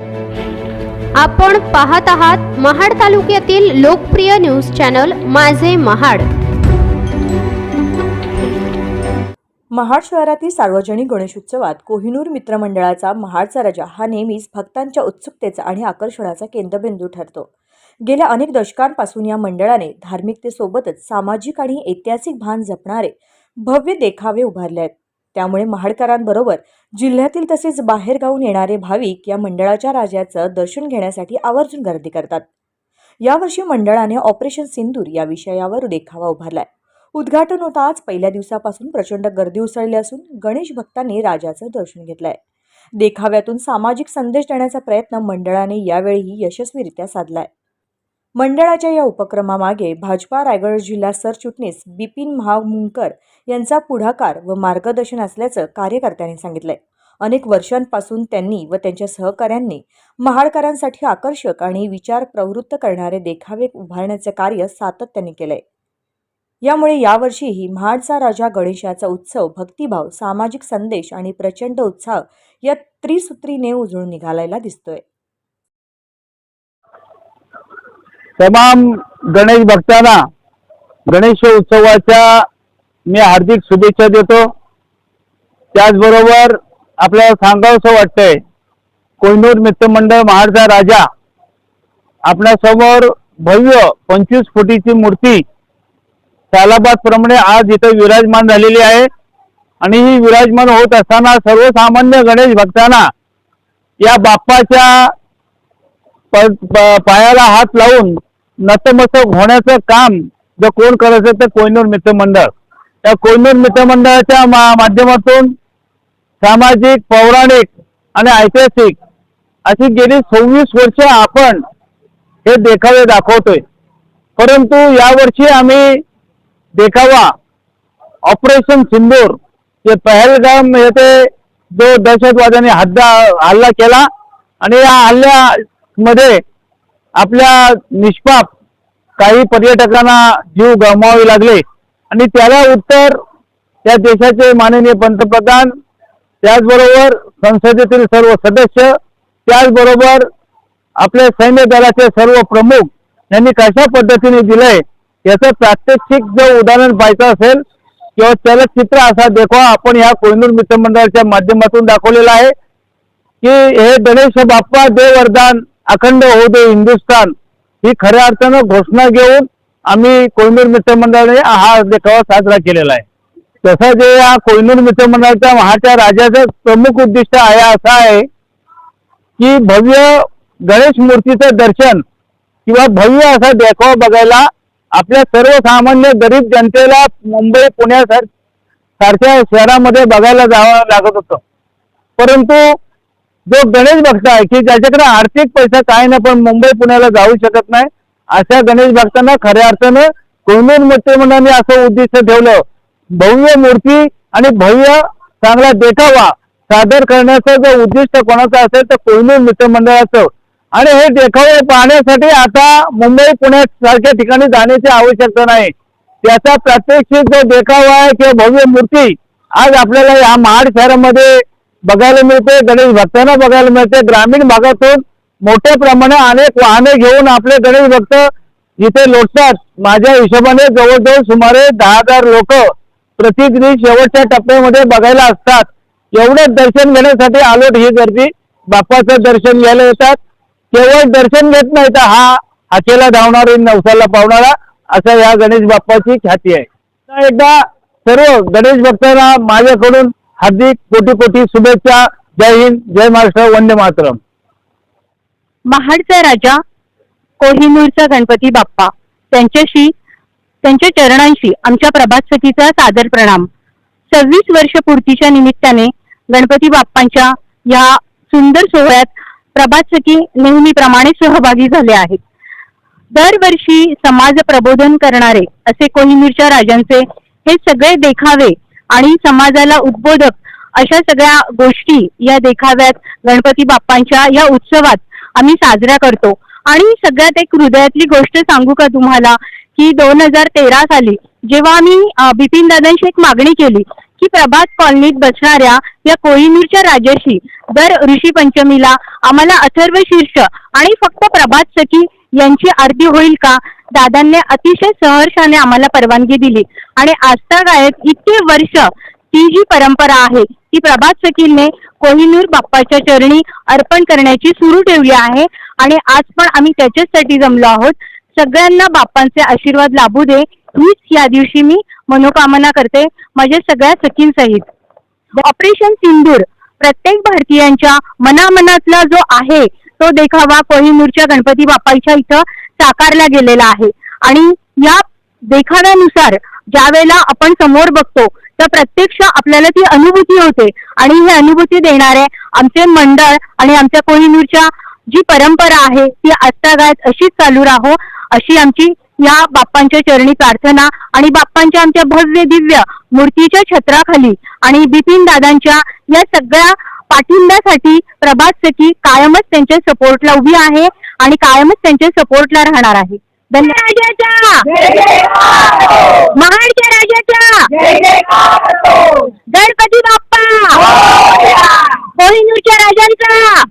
आपण पाहत आहात महाड तालुक्यातील लोकप्रिय न्यूज चॅनल माझे महाड. महाड शहरातील सार्वजनिक गणेशोत्सवात कोहिनूर मित्रमंडळाचा महाडचा राजा हा नेहमीच भक्तांच्या उत्सुकतेचा आणि आकर्षणाचा केंद्रबिंदू ठरतो. गेल्या अनेक दशकांपासून या मंडळाने धार्मिकतेसोबतच सामाजिक आणि ऐतिहासिक भान जपणारे भव्य देखावे उभारले आहेत त्यामुळे महाडकरांबरोबर जिल्ह्यातील तसेच बाहेरगावून येणारे भाविक या मंडळाच्या राजाचं दर्शन घेण्यासाठी आवर्जून गर्दी करतात. यावर्षी मंडळाने ऑपरेशन सिंदूर या विषयावर देखावा उभारलाय. उद्घाटन होता आज पहिल्या दिवसापासून प्रचंड गर्दी उसळली असून गणेश भक्तांनी राजाचं दर्शन घेतलंय. देखाव्यातून सामाजिक संदेश देण्याचा प्रयत्न मंडळाने यावेळीही यशस्वीरित्या साधलाय. मंडळाच्या या उपक्रमामागे भाजपा रायगड जिल्हा सरचिटणीस बिपिन महामुंकर यांचा पुढाकार व मार्गदर्शन असल्याचं कार्यकर्त्यांनी सांगितलंय. अनेक वर्षांपासून त्यांनी व त्यांच्या सहकाऱ्यांनी महाडकरांसाठी आकर्षक आणि विचार प्रवृत्त करणारे देखावे उभारण्याचे कार्य सातत्याने केलंय. यामुळे यावर्षीही महाडचा राजा गणेशाचा उत्सव भक्तिभाव सामाजिक संदेश आणि प्रचंड उत्साह या त्रिसूत्रीने उजळून निघालायला दिसतोय. तमाम गणेश भक्तांना गणेश उत्सवाच्या मी हार्दिक शुभेच्छा देतो. त्याचबरोबर आपल्याला सांगावंसं वाटतंय कोहिनूर मित्रमंडळ महाडचा राजा आपल्यासमोर भव्य पंचवीस फुटीची मूर्ती सालाबाद प्रमाणे आज इथं विराजमान झालेली आहे. आणि ही विराजमान होत असताना सर्वसामान्य गणेश भक्तांना या बाप्पाच्या प- प- पायाला हात लावून नतमस्तक होण्याचं काम जर कोण करायचं तर कोयनूर मित्रमंडळ त्या कोयनूर मित्रमंडळाच्या मा- माध्यमातून सामाजिक पौराणिक आणि ऐतिहासिक अशी गेली सव्वीस वर्ष आपण हे देखावे दाखवतोय. परंतु यावर्षी आम्ही देखावा ऑपरेशन सिंदूर जे पहलगाम येथे जो दहशतवाद्यांनी हद्दा हल्ला केला आणि या हल्ल्यामध्ये आपल्या निष्पाप काही पर्यटकांना जीव गमवावे लागले. आणि त्याला उत्तर त्या देशाचे माननीय पंतप्रधान त्याचबरोबर संसदेतील सर्व सदस्य त्याचबरोबर आपले सैन्य दलाचे सर्व प्रमुख यांनी कशा पद्धतीने दिलंय याचं प्रात्यक्षिक जर उदाहरण पाहायचं असेल किंवा त्याला चित्र असा देखवा आपण या कोहिनूर मित्रमंडळाच्या माध्यमातून दाखवलेला आहे की हे गणेश बाप्पा देव वरदान अखंड होऊ दे हिंदुस्थान. ही खऱ्या अर्थानं घोषणा घेऊन आम्ही कोयनूर मित्रमंडळाने हा देखावा साजरा केलेला आहे. तसं जे या कोयनूर मित्रमंडळाच्या महाच्या राजाचं प्रमुख उद्दिष्ट आहे असं आहे की भव्य गणेश मूर्तीचं दर्शन किंवा भव्य असा देखावा बघायला आपल्या सर्वसामान्य गरीब जनतेला मुंबई पुण्यासारख्या सारख्या शहरामध्ये बघायला जावं लागत होतं. परंतु जो गणेश भक्त आहे की ज्याच्याकडे आर्थिक पैसा काय नाही पण मुंबई पुण्याला जाऊ शकत नाही अशा गणेश भक्तांना खऱ्या अर्थानं कोहिनूर मित्रमंडळाने असं उद्दिष्ट ठेवलं. भव्य मूर्ती आणि भव्य चांगला देखावा सादर करण्याचं जर उद्दिष्ट कोणाचं असेल तर कोहिनूर मित्रमंडळाचं आणि हे देखावे पाहण्यासाठी आता मुंबई पुण्यासारख्या ठिकाणी जाण्याची आवश्यकता नाही. त्याचा प्रात्यक्षिक जो देखावा आहे किंवा भव्य मूर्ती आज आपल्याला या महाड शहरामध्ये बघायला मिळते गणेश भक्तांना बघायला मिळते. ग्रामीण भागातून मोठ्या प्रमाणात अनेक वाहने घेऊन आपले गणेश भक्त इथे लोटतात. माझ्या हिशोबाने जवळजवळ सुमारे दहा हजार लोक प्रतिदिनी शेवटच्या टप्प्यामध्ये बघायला असतात. एवढंच दर्शन घेण्यासाठी आलोट ही गर्दी बाप्पाचं दर्शन घ्यायला येतात. केवळ दर्शन घेत नाही तर हा हाकेला धावणारे नवसाला पावणारा असा या गणेश बाप्पाची ख्याती आहे. एकदा सर्व गणेश भक्तांना माझ्याकडून हार्दिक कोटी कोटी शुभेच्छा. जय हिंद जय महाराष्ट्र वंदे मातरम. महाडचा राजा कोहिनूरचा गणपती बाप्पा. त्यांच्याशी त्यांच्या चरणांशी आमच्या प्रभात सखीचा सादर प्रणाम. सव्वीस वर्ष पूर्तीच्या निमित्ताने गणपती बाप्पांच्या या सुंदर सोहळ्यात प्रभात सखी नेहमीप्रमाणे सहभागी झाले आहेत. दरवर्षी समाज प्रबोधन करणारे असे कोहिनूरच्या राजांचे हे सगळे देखावे आणि समाजाला उद्बोधक अशा सगळ्या गोष्टी या देखाव्यात गणपती बाप्पांच्या या उत्सवात आम्ही साजऱ्या करतो. आणि सगळ्यात एक हृदयातली गोष्ट सांगू का तुम्हाला की दोन हजार तेरा साली जेव्हा आम्ही बिपिन दादांशी एक मागणी केली की प्रभात कॉलनीत बसणाऱ्या या कोहिनूरच्या राजाशी दर ऋषी पंचमीला आम्हाला अथर्व शीर्ष आणि फक्त प्रभात सखी यांची आरती होईल का? दादांनी अतिशय सहर्षाने आम्हाला परवानगी दिली. आणि आस्था गायक इतके वर्ष ती जी परंपरा आहे ती प्रभात सखीने कोहिनूर बाप्पाच्या चरणी अर्पण करण्याची सुरू ठेवली आहे. आणि आज पण आम्ही त्याच्याचसाठी जमलो आहोत. सगळ्यांना बाप्पांचे आशीर्वाद लाभू दे. हीच या दिवशी मी मनोकामना करते माझ्या सगळ्या सखींसहित. ऑपरेशन सिंदूर प्रत्येक भारतीयांच्या मनामनातला जो आहे तो देखावा कोहिनूरच्या गणपती बाप्पाच्या इथं साकारला गेलेला आहे. आणि या देखाव्यानुसार ज्या वेळेला आपण समोर बघतो तर प्रत्यक्ष आपल्याला ती अनुभूती होते. आणि ही अनुभूती देणारे आमचे मंडळ आणि आमच्या कोहिनूरच्या जी परंपरा आहे ती आजतागायत अशीच चालू राहो अशी आमची या बाप्पांच्या चरणी प्रार्थना आणि बाप्पांच्या आमच्या भव्य दिव्य मूर्तीच्या छत्राखाली आणि बिपिन दादांच्या या सगळ्या पाठिंब्यासाठी प्रभात सखी कायमच त्यांच्या सपोर्टला उभी आहे आणि कायमच त्यांच्या सपोर्टला राहणार आहे. धन्यवाद. महाडच्या राजाच्या. गणपती बाप्पा. कोहिनूरच्या राजांचा.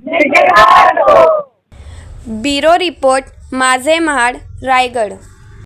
ब्युरो रिपोर्ट माझे महाड रायगड.